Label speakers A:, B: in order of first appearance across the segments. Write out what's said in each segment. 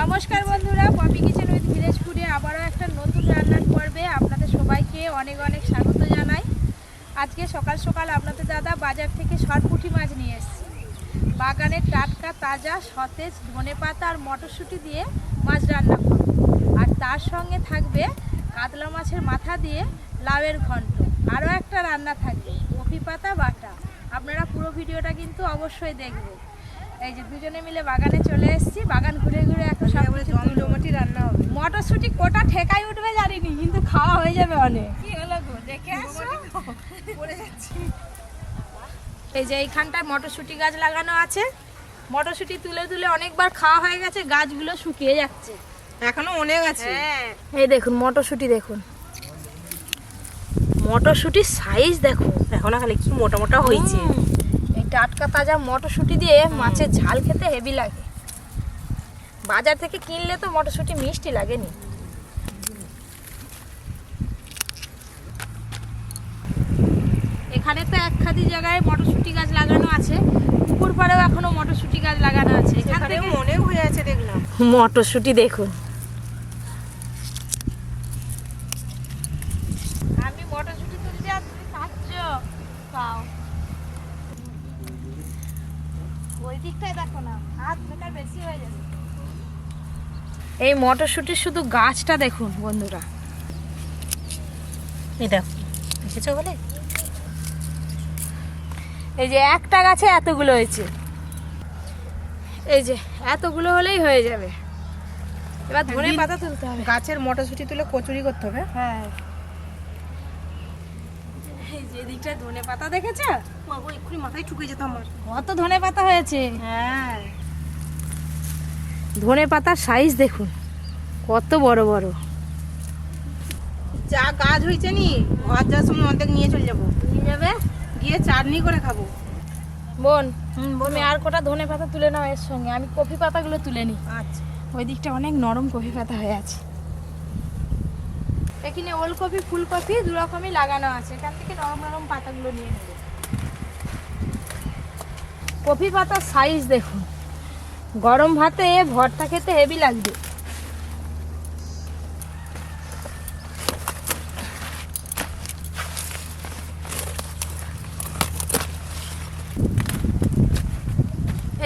A: নমস্কার বন্ধুরা, poppy kitchen with village ফুডে আবারও একটা নতুন রান্নার পর্বে আপনাদের সবাইকে অনেক অনেক স্বাগত জানাই। আজকে সকাল সকাল আপনাদের দাদা বাজার থেকে সরপুঁটি মাছ নিয়ে এসেছে। বাগানের টাটকা, তাজা, সতেজ ধনে পাতা আর মটরশুঁটি দিয়ে মাছ রান্না করব। আর তার সঙ্গে থাকবে কাতলা মাছের মাথা দিয়ে লাউয়ের ঘন্ট। আরও একটা রান্না থাকবে কফি পাতা বাটা। আপনারা পুরো ভিডিওটা কিন্তু অবশ্যই দেখবেন। এই যে দুজনে মিলে বাগানে চলে এসেছি বাগান ঘুরে ঘুরে এখন সব কিছু
B: জমজমাটি রান্না হবে।
A: মটরশুঁটি কোটা ঠেকাই উঠবে জানিনি কিন্তু খাওয়া হয়ে যাবে অনেক। কি হলো গো? দেখে আসো।
B: পড়ে যাচ্ছি।
A: এই যে এইখানটায় মটরশুঁটি গাছ লাগানো আছে। মটরশুঁটি তুলে তুলে অনেকবার খাওয়া হয়ে গেছে গাছগুলো শুকিয়ে যাচ্ছে।
B: এখনও অনেক আছে।
A: হ্যাঁ। এই দেখুন মটরশুঁটি দেখুন। মটরশুঁটির সাইজ দেখো।
B: এখন খালি কি মোটা মোটা হয়েছে।
A: টাটকা তাজা মটরশুঁটি দিয়ে মাছের ঝাল খেতে হেভি লাগে। বাজার থেকে কিনলে তো মটরশুঁটি মিষ্টি লাগেনি। এখানে তো এক খাদি জায়গায় মটরশুঁটি গাছ লাগানো আছে। পুকুর পাড়েও এখনও মটরশুঁটি গাছ লাগানো আছে। এখান থেকে
B: অনেক হয়ে আছে দেখলাম।
A: মটরশুঁটি দেখুন আমি মটরশুঁটি তুলছি আর তুমি খাচ্ছ খাও ওই দিকটায় দেখো না হাত বেকার বেশি হয়ে যাবে এই মটরশুঁটির শুধু গাছটা দেখুন বন্ধুরা।
B: এই দেখো দেখেছ বলে?
A: এই যে একটা গাছে এতগুলো হয়েছে। এই যে এতগুলো হলেই হয়ে যাবে। এবার ধনে পাতা তুলতে হবে।
B: গাছের মটরশুঁটি তুলে কচুরি করতে হবে।
A: হ্যাঁ। যে দিকটা ধনে পাতা দেখেছ?
B: মাগো এক্ষুনি মাথায় ঠুকে যেত আমার।
A: কত ধনে পাতা হয়েছে?
B: হ্যাঁ।
A: ধনে পাতার সাইজ দেখুন কত বড় বড়।
B: যা গাছ হয়েছে নি ঘর যাওয়ার সময় অর্ধেক নিয়ে চলে যাব।
A: নিয়ে যাবে?
B: গিয়ে চাটনি করে খাব।
A: বোন তুমি আর কটা ধনে পাতা তুলে নাও এর সঙ্গে আমি কফি পাতাগুলো তুলে নিই
B: আচ্ছা।
A: ওই দিকটা অনেক নরম কফি পাতা হয়ে আছে। এখানে ওলকপি ফুলকপি দু রকমই লাগানো আছে। এখান থেকে নরম নরম পাতাগুলো নিয়ে নেবে। কফি পাতার সাইজ দেখুন গরম ভাতে ভর্তা খেতে হেভি লাগবে।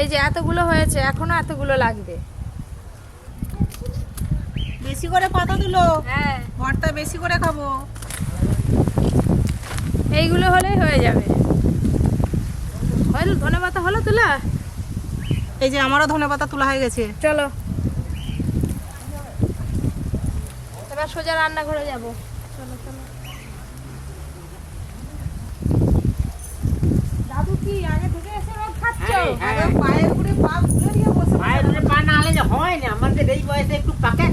A: এই যে এতগুলো হয়েছে এখনও এতগুলো লাগবে।
B: বেশি করে পাতা তুলো।
A: হ্যাঁ।
B: ভর্তা বেশি করে খাব।
A: এইগুলো হলেই হয়ে যাবে। ধনে পাতা হলো তুলা?
B: এই যে আমারও ধনে পাতা তোলা হয়ে গেছে।
A: চলো। এবার সোজা রান্নাঘরে যাব। চলো চলো। দাদু কি আগে ঢুকে এসে রোদ খাচ্ছ?
B: আগে পায়ের উপরে পা দিয়ে বসে
C: না হলে হয় না আমাদের এই বয়সে একটু পাকে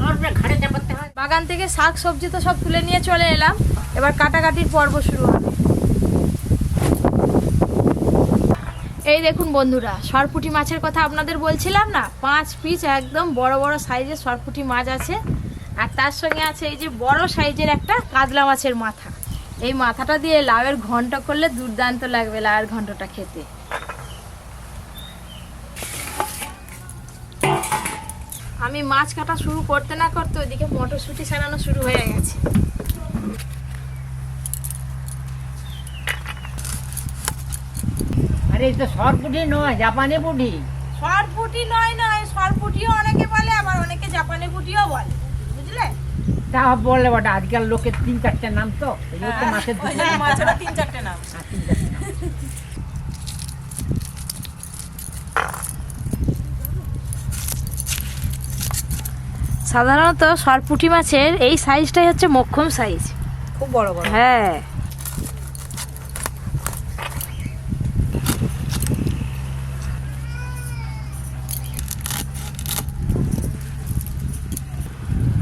C: আমার উপরে ঘাড়ে চাপাতে হয়।
A: বাগান থেকে শাক সবজি তো সব তুলে নিয়ে চলে এলাম। এবার কাটাকাটির পর্ব শুরু হবে। এই দেখুন বন্ধুরা, সরপুটি মাছের কথা আপনাদের বলছিলাম না? পাঁচ পিস একদম বড় বড় সাইজের সরপুটি মাছ আছে। আর তার সঙ্গে আছে এই যে বড় সাইজের একটা কাতলা মাছের মাথা। এই মাথাটা দিয়ে লাউয়ের ঘন্ট করলে দুর্দান্ত লাগবে লাউয়ের ঘন্টটা খেতে। আমি মাছ কাটা শুরু করতে না করতে ওইদিকে মটরশুঁটি ছাড়ানো শুরু হয়ে গেছে।
C: এই তো সরপুটি নয় জাপানি পুটি।
A: সরপুটি নয় নয় সরপুটিও অনেকে বলে আবার অনেকে জাপানি পুটিও বলে। বুঝলে?
C: তা বটা আজকাল লোকের তিন চারটে নাম তো এই মাছের দুটো নাম।
B: মাছেরা তিন চারটে নাম।
C: হ্যাঁ, তিন চারটে নাম।
A: সাধারণত সরপুটি মাছের এই সাইজটাই হচ্ছে মক্ষম সাইজ
B: খুব বড় বড়।
A: হ্যাঁ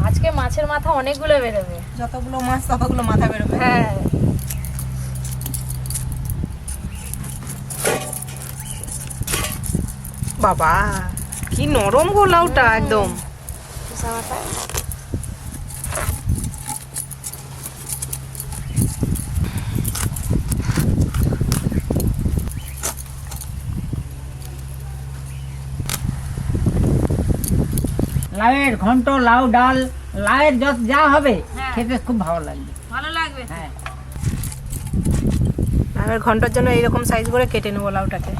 A: আজকে মাছের মাথা অনেকগুলো বেরোবে।
B: যতগুলো মাছ ততগুলো মাথা বেরোবে।
A: হ্যাঁ।
B: বাবা কি নরম গো লাউটা একদম।
C: লাউয়ের ঘন্ট লাউ ডাল। লাউয়ের যত যা হবে
A: হ্যাঁ।
C: খেতে খুব ভালো লাগবে।
A: ভালো লাগবে।
C: হ্যাঁ।
B: লাউয়ের ঘণ্টার জন্য এইরকম সাইজ করে কেটে নেব লাউটাকে।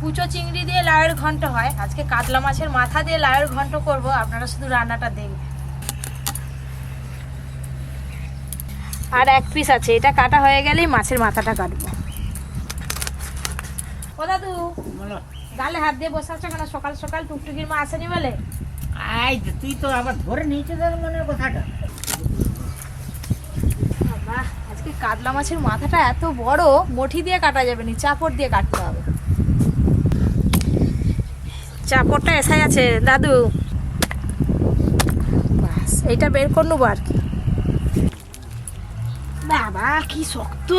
A: কুচো চিংড়ি দিয়ে লাউয়ের ঘন্ট হয়। আজকে কাতলা মাছের মাথা দিয়ে লাউয়ের ঘন্ট করব। আপনারা শুধু রান্নাটা দেখবেন। আর এক পিস আছে এটা কাটা হয়ে গেলেই মাছের মাথাটা কাটবো। ও দাদু গালে হাত দিয়ে বসে আছো কেন? সকাল সকাল টুকটুকির মা আসেনি বলে?
C: আই তুই তো আবার ধরে নিয়েছিস তোর মনের কথাটা।
A: বাবা আজকে কাতলা মাছের মাথাটা এত বড় মঠি দিয়ে কাটা যাবে না চাপড় দিয়ে কাটতে হবে। চাপড়টা এসাই আছে দাদু। বাস এইটা বের করে নেব আর কি। বাবা কি শক্ত।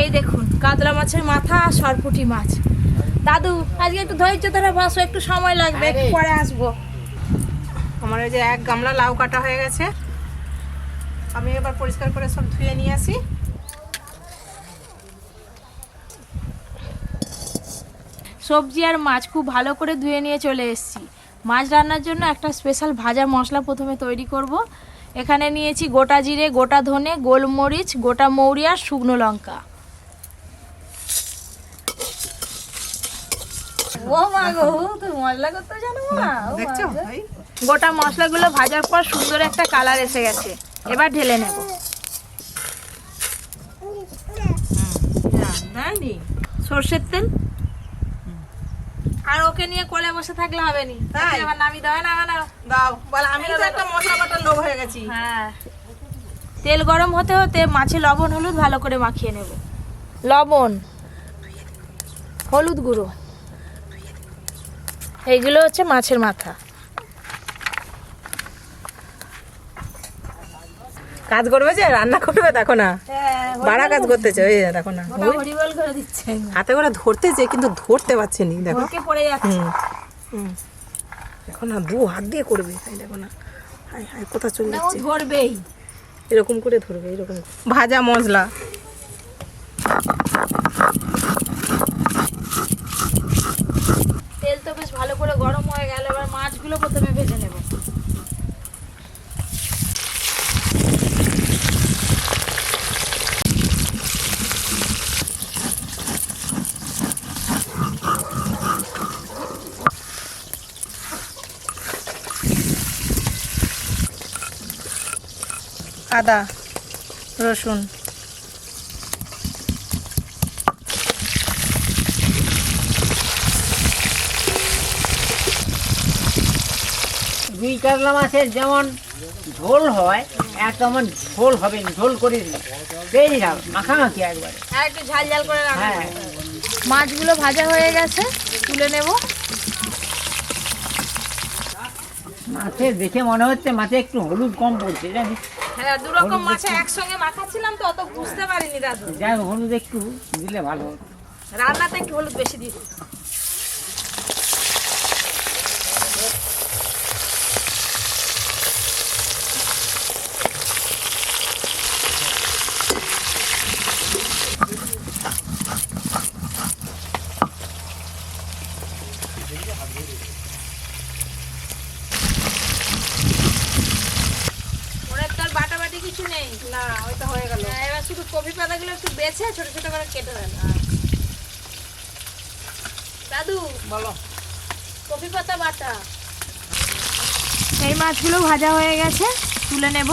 A: এই দেখুন কাতলা মাছের মাথা আর সরপুটি মাছ। দাদু আজকে একটু ধৈর্য ধরে বসো একটু সময় লাগবে একটু পরে আসব।
B: আমার এই যে এক গামলা লাউ কাটা হয়ে গেছে। আমি এবার পরিষ্কার করে সব ধুয়ে নিয়ে আসি।
A: সবজি আর মাছ খুব ভালো করে ধুয়ে নিয়ে চলে এসেছি। মাছ রান্নার জন্য একটা স্পেশাল ভাজা মশলা প্রথমে তৈরি করব। এখানে নিয়েছি গোটা জিরে গোটা ধনে গোলমরিচ গোটা মৌরি আর শুকনো লঙ্কা। ও মা গো তুই মশলা করতে জানো মা?
B: দেখছ?
A: গোটা মশলাগুলো ভাজার পর সুন্দর একটা কালার এসে গেছে। এবার ঢেলে নেব।
B: দেয়নি
A: সর্ষের তেল? আর ওকে নিয়ে কোলে বসে থাকলে হবে নি।
B: তাই?
A: এবার নামি দাও না না
B: দাও বল আমি তো একটা মশলা বাটার লোভ হয়ে গেছি।
A: হ্যাঁ। তেল গরম হতে হতে মাছে লবণ হলুদ ভালো করে মাখিয়ে নেব। লবণ হলুদ গুঁড়ো। এইগুলো হচ্ছে মাছের মাথা।
B: কাজ করবে যে? রান্না করবে দেখো না। বাড়া কাজ করতেছে ওই দেখো না।
A: করে
B: হাতে করে ধরতেছে কিন্তু ধরতে পারছে নি দেখো। দেখো না দু হাত দিয়ে করবে। দেখো না। হাই হাই কোথা চলে যাচ্ছে?
A: ধরবেই।
B: এরকম করে ধরবে এরকম। ভাজা মশলা।
A: তো বেশ ভালো করে গরম হয়ে গেল এবার মাছগুলো প্রথমে ভেজে নেব।
B: আদা রসুন।
C: দুই কাতলা মাছের যেমন ঝোল হয় এক তেমন ঝোল হবে ঝোল করে পেয়ে যাও মাখামাখি একবারে।
A: আর একটু ঝাল ঝাল করে
C: হ্যাঁ।
A: মাছগুলো ভাজা হয়ে গেছে তুলে নেব।
C: মাছের দেখে মনে হচ্ছে মাছে একটু হলুদ কম পড়ছে জানিস?
A: হ্যাঁ দু রকম মাছে একসঙ্গে মাখাচ্ছিলাম তো অত বুঝতে পারিনি দাদু।
C: যাই হলুদ একটু দিলে ভালো হতো।
A: রান্নাতে একটু হলুদ বেশি দিই ওর তার বাটাবাটি কিছু নেই
B: না ওইটা হয়ে গেল
A: হ্যাঁ, এবার শুধু কপি পাতাগুলো একটু বেছে ছোট ছোট করে কেটে দেন দাদু
B: বলো।
A: কপি পাতা বাটা। এই মাছগুলো ভাজা হয়ে গেছে তুলে নেব।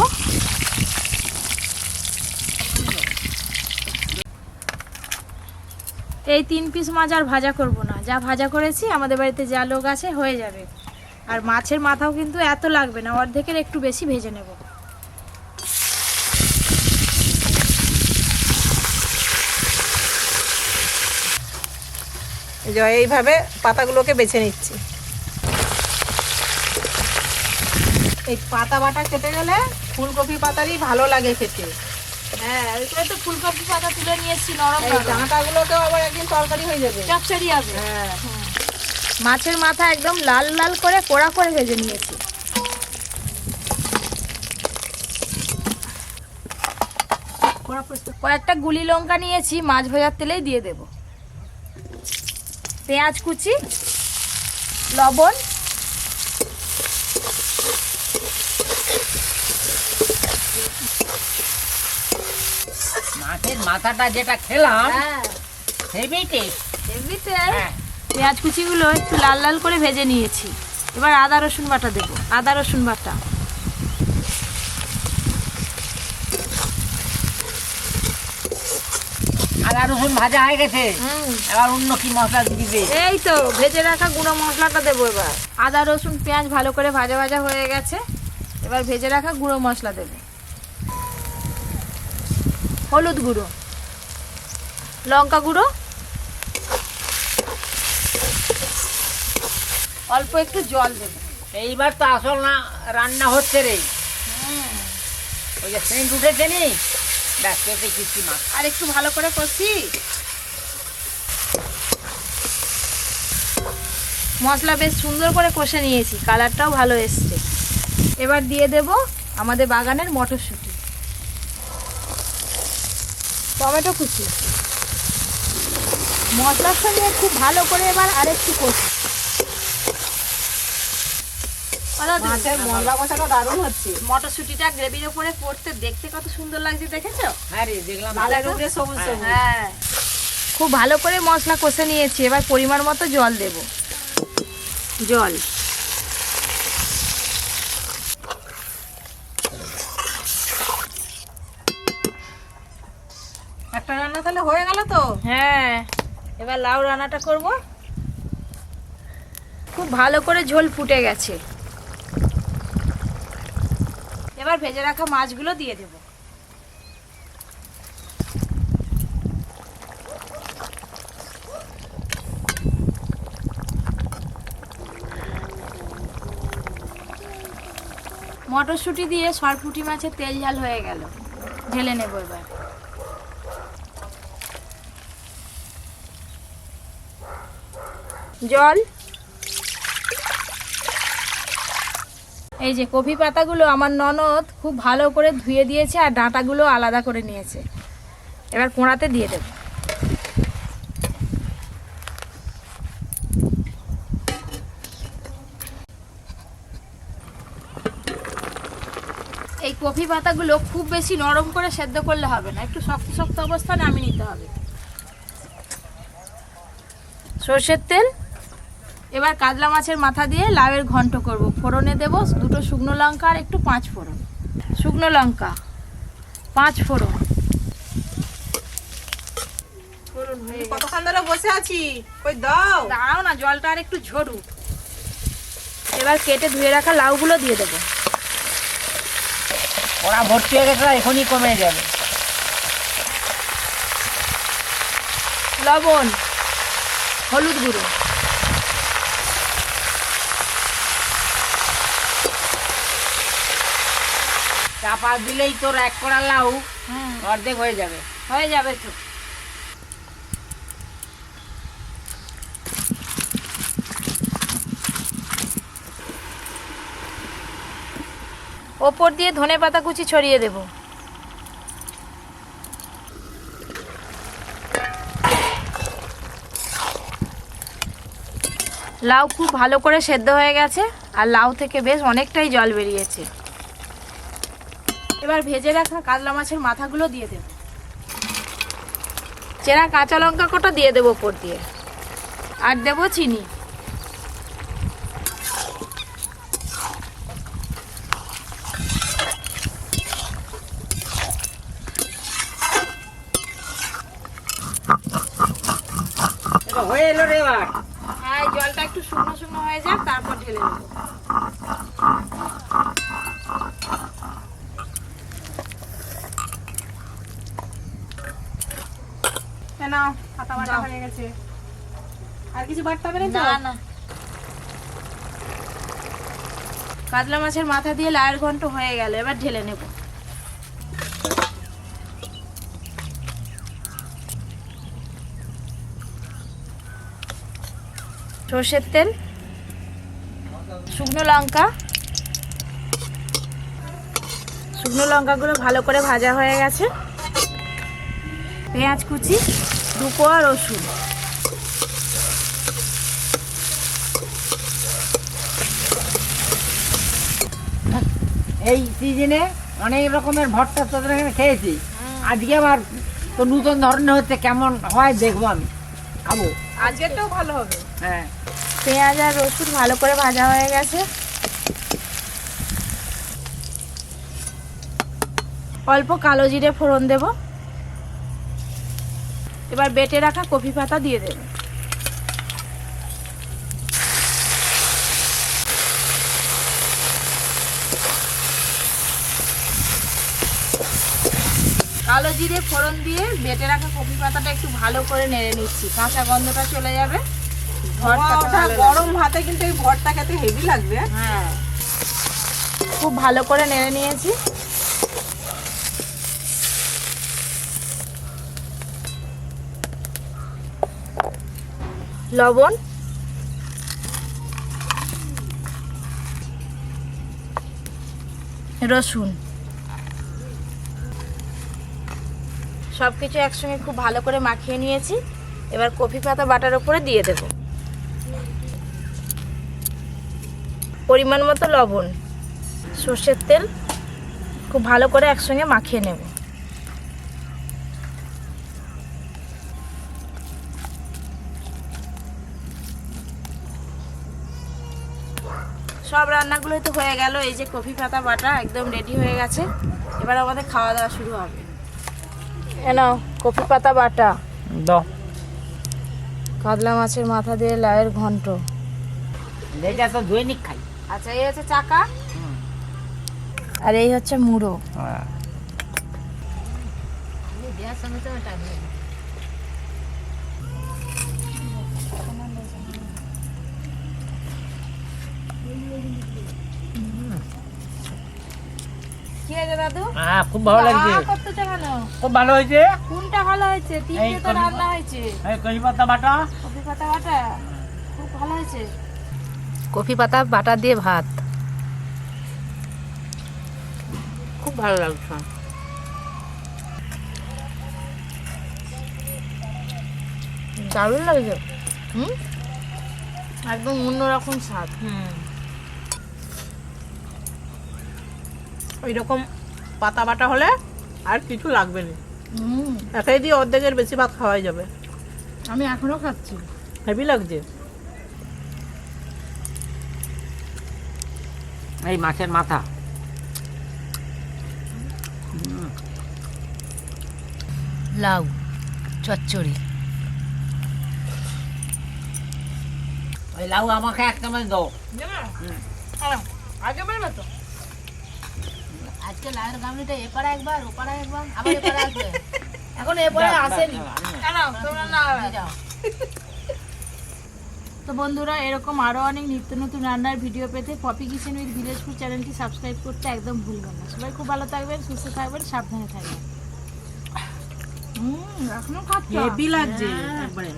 A: এই তিন পিস মাছ আর ভাজা করব না। যা ভাজা করেছি আমাদের বাড়িতে যা লোক আছে হয়ে যাবে। আর মাছের মাথাও কিন্তু এত লাগবে না অর্ধেকের একটু বেশি ভেজে নেব।
B: এইভাবে পাতাগুলোকে বেছে নিচ্ছি। এই পাতা বাটা খেতে গেলে ফুলকপি পাতারই ভালো লাগে খেতে।
A: হ্যাঁ ওই করে তো ফুলকপি পাতা তুলে নিয়েছি নরম
B: ডাঁটাগুলোকেও আবার একদিন তরকারি হয়ে যাবে।
A: চপচড়ি হবে।
B: হ্যাঁ।
A: মাছের মাথা একদম লাল লাল করে কোড়া করে ভেজে নিয়েছি। কয়েকটা গুলি লঙ্কা নিয়েছি মাছ ভাজার তেলেই দিয়ে দেব। পেঁয়াজ কুচি লবণ
C: মাছের মাথাটা যেটা খেলাম
A: হ্যাঁ।
C: হেভি টেস্ট
A: এমনিতে
C: হ্যাঁ।
A: পেঁয়াজ কুচিগুলো একটু লাল লাল করে ভেজে নিয়েছি। এবার আদা রসুন বাটা দেব আদা রসুন বাটা।
C: আদা রসুন ভাজা হয়ে গেছে। এবার অন্য কি মশলা দিবে?
A: এই তো ভেজে রাখা গুঁড়ো মশলাটা দেবো এবার। আদা রসুন পেঁয়াজ ভালো করে ভাজা ভাজা হয়ে গেছে। এবার ভেজে রাখা গুঁড়ো মশলা দেবো। হলুদ গুঁড়ো। লঙ্কা গুঁড়ো। অল্প একটু জল দেবো।
C: এইবার তো আসল না রান্না হচ্ছে রে। ওই যে সেন্ট উঠেছে নি?
A: আর একটু ভালো করে কষি। মশলা বেশ সুন্দর করে কষে নিয়েছি, কালারটাও ভালো এসছে। এবার দিয়ে দেব আমাদের বাগানের মটরশুঁটি। টমেটো কুচি। মশলার সঙ্গে খুব ভালো করে এবার আরেকটু কষি।
B: মাছের মশলা কষাটা দারুণ হচ্ছে।
A: মটরশুঁটিটা গ্রেভির উপরে পড়তে দেখতে কত সুন্দর লাগছে দেখেছ?
C: হ্যাঁ দেখলাম।
B: লালের উপরে সবুজ সবুজ।
A: হ্যাঁ খুব ভালো করে মশলা কষে নিয়েছি এবার পরিমাণ মতো জল দেব। জল।
B: একটা রান্না তাহলে হয়ে গেল তো?
A: হ্যাঁ এবার লাউ রান্নাটা করব। খুব ভালো করে ঝোল ফুটে গেছে। এবার ভেজে রাখা মাছগুলো দিয়ে দেব। মটরশুঁটি দিয়ে সরপুটি মাছের তেল ঝাল হয়ে গেল। ঢেলে নেব এবার। জল? এই যে কফি পাতাগুলো আমার ননদ খুব ভালো করে ধুয়ে দিয়েছে আর ডাঁটাগুলো আলাদা করে নিয়েছে। এবার কোঁড়াতে দিয়ে দেব। এই কফি পাতাগুলো খুব বেশি নরম করে সেদ্ধ করলে হবে না, একটু শক্ত শক্ত অবস্থায় নামিয়ে নিতে হবে। সর্ষের তেল এবার কাতলা মাছের মাথা দিয়ে লাউয়ের ঘন্ট করব। ফোড়নে দেব দুটো শুকনো লঙ্কা আর একটু পাঁচ ফোড়ন। শুকনো লঙ্কা পাঁচ ফোড়ন। ফোড়ন
B: কতক্ষণ ধরে বসে আছি? ওই দাও।
A: দাঁড়াও না জলটা আর একটু ঝরুক। এবার কেটে ধুয়ে রাখা লাউগুলো দিয়ে দেবো।
C: ওরা ভর্তি হয়ে গেছে এখনই কমে যাবে।
A: লবণ হলুদ গুঁড়ো।
C: চাপা দিলেই তোর এক কড়া লাউ অর্ধেক হয়ে যাবে।
A: হয়ে যাবে তো। ওপর দিয়ে ধনে পাতা কুচি ছড়িয়ে দেব। লাউ খুব ভালো করে সেদ্ধ হয়ে গেছে আর লাউ থেকে বেশ অনেকটাই জল বেরিয়েছে। এবার ভেজে রাখা কাতলা মাছের মাথাগুলো দিয়ে দেব। চেরা কাঁচা লঙ্কা কটা দিয়ে দেবো ওপর দিয়ে। আর দেবো চিনি।
C: হয়ে এলো রে এবার।
A: হ্যাঁ জলটা একটু শুকনো শুকনো হয়ে যাক তারপর ঢেলে দেবো
B: কেন পাতা বাটা হয়ে গেছে। আর কিছু বাটতে হবে না
A: না না। কাতলা মাছের মাথা দিয়ে লায়ের ঘন্ট হয়ে গেল এবার ঢেলে নেব। সর্ষের তেল শুকনো লঙ্কা। শুকনো লঙ্কাগুলো ভালো করে ভাজা হয়ে গেছে। পেঁয়াজ কুচি। দুপোয়া রসুন।
C: এই সিজনে অনেক রকমের ভর্তা তোদের এখানে খেয়েছি। আজকে আবার তো নতুন ধরনের হচ্ছে কেমন হয় দেখব আমি। খাব।
B: আজকে তো ভালো হবে।
C: হ্যাঁ।
A: পেঁয়াজ আর রসুন ভালো করে ভাজা হয়ে গেছে। অল্প কালো জিরে ফোড়ন দেব। এবার বেটে রাখা কফি পাতা দিয়ে দেব। কালো জিরে ফোড়ন দিয়ে বেটে রাখা কফি পাতাটা একটু ভালো করে নেড়ে নিচ্ছি। কাঁচা গন্ধটা চলে যাবে। ভর্তাটা
B: গরম ভাতে কিন্তু এই ভরটা খেতে হেভি লাগবে।
A: হ্যাঁ। খুব ভালো করে নেড়ে নিয়েছি। লবণ। রসুন। সব কিছু একসঙ্গে খুব ভালো করে মাখিয়ে নিয়েছি। এবার কফি পাতা বাটার উপরে দিয়ে দেব। পরিমাণ মতো লবণ। সর্ষের তেল খুব ভালো করে একসঙ্গে মাখিয়ে নেব। সব রান্নাগুলোই তো হয়ে গেল। এই যে কফি পাতা বাটা একদম রেডি হয়ে গেছে। এবার আমাদের খাওয়া দাওয়া শুরু হবে। এনাও কফি পাতা বাটা।
C: দাও।
A: কাতলা মাছের মাথা দিয়ে লায়ের ঘন্ট।
C: এটা তো দৈনিক খাই।
A: আচ্ছা এই হচ্ছে চাকা। আর এই হচ্ছে মুড়ো।
C: হ্যাঁ।
A: কি হয়েছে দাদু?
C: হ্যাঁ খুব ভালো লাগছে।
A: আ করতেছো
C: খুব ভালো হয়েছে?
A: কোনটা ভালো হয়েছে? তিনটে তো
C: কফি-
A: রান্না হয়েছে।
C: এই কচি পাতা বাটা।
A: কফি পাতা বাটা? খুব ভালো হয়েছে।
B: কফি পাতা বাটা দিয়ে ভাত। খুব ভালো লাগছে।
A: দারুণ লাগছে। হুম? একদম অন্যরকম স্বাদ।
B: ওই রকম পাতা বাটা হলে আর কিছু লাগবে না।
A: হুম।
B: একাই দিয়ে অর্ধেকের বেশি ভাত খাওয়াই যাবে।
A: আমি এখনও খাচ্ছি।
B: হেভি লাগছে।
C: এই মাছের মাথা।
D: লাউ চচ্চড়ি।
C: ওই লাউ আমাকে এক চামচ দাও।
A: আগে বলবে তো
D: আজকে লাউয়ের গামলিটা এপারে একবার ওপারে একবার আবার এপারে আসবে।
A: এখন এরপরে আসেনি।
C: দাও, দাও,
A: কেন? তোমরা না
D: যাও।
A: তো বন্ধুরা এরকম আরও অনেক নিত্য নতুন রান্নার ভিডিও পেতে Poppy Kitchen with Village Food চ্যানেলটি সাবস্ক্রাইব করতে একদম ভুলবেন না। সবাই খুব ভালো থাকবেন সুস্থ থাকবেন সাবধানে থাকবেন। হুম এখনও খাচ্ছ?
B: হেভি লাগছে একবারে।